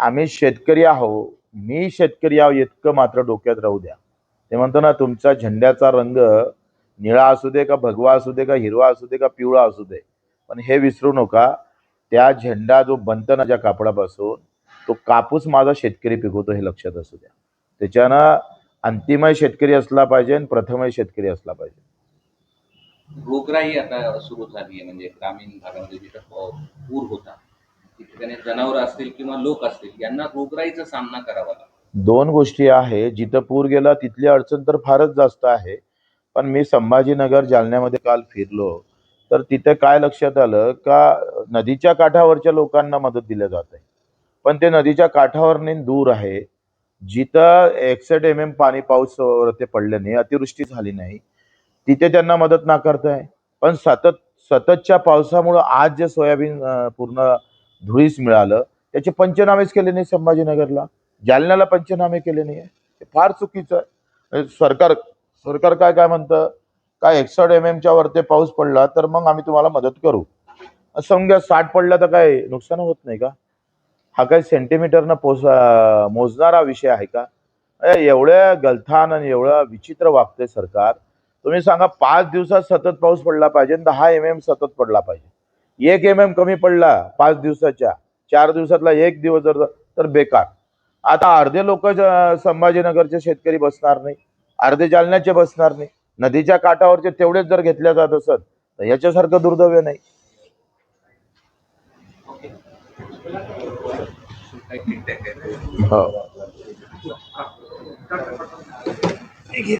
आम्ही शेतकरी आहो मी शेतकरी आहो इतकं मात्र डोक्यात राहू द्या. ते म्हणतो ना तुमचा झेंड्याचा रंग निळा असू दे का भगवा असू दे का हिरवा असू दे का पिवळा असू दे पण हे विसरू नका. त्या झेंडा जो बनतो ना ज्या कापडापासून तो कापूस माझा शेतकरी पिकवतो हे लक्षात असू द्या. त्याच्यानं अंतिमय शेतकरी असला पाहिजे आणि प्रथमय शेतकरी असला पाहिजे. भोगराही आता सुरू झाली आहे म्हणजे ग्रामीण भागामध्ये जिथं पूर होता. जनावर असतील किंवा लोक असतील यांना रोगराईचा सामना करावा लागतो. दोन गोष्टी आहे जिथं पूर गेला तिथली अडचण तर फारच जास्त आहे. पण मी संभाजीनगर जालन्यामध्ये काल फिरलो तर तिथे काय लक्षात आलं का नदीच्या काठावरच्या लोकांना मदत दिल्या जात आहे. पण ते नदीच्या काठावर दूर आहे. जिथं एकसठ एम एम पाणी पाऊस ते पडले नाही अतिवृष्टी झाली नाही तिथे त्यांना मदत नाकारताय. पण सतत सततच्या पावसामुळं आज जे सोयाबीन पूर्ण धुळीस मिळालं. त्याचे पंचनामेच केले नाही संभाजीनगरला. जालन्याला पंचनामे केले नाही हे फार चुकीचं आहे. सरकार सरकार काय काय म्हणतं? काय एकसठ एम एमच्या वरती पाऊस पडला तर मग आम्ही तुम्हाला मदत करू. समजा साठ पडला तर काय नुकसान होत नाही का? हा काही सेंटीमीटरनं पोच मोजणारा विषय आहे का? एवढ्या गलथान आणि एवढं विचित्र वागतंय सरकार. तुम्ही सांगा पाच दिवसात सतत पाऊस पडला पाहिजे आणि दहा एम एम सतत पडला पाहिजे. एक एम एम कमी पडला पाच दिवसाच्या चार दिवसातला एक दिवस जर तर बेकार. आता अर्धे लोक संभाजीनगरचे शेतकरी बसणार नाही अर्धे जालन्याचे बसणार नाही नदीच्या काठावरचे तेवढेच जर घेतल्या जात असत तर याच्यासारखं दुर्दैव नाही. हो.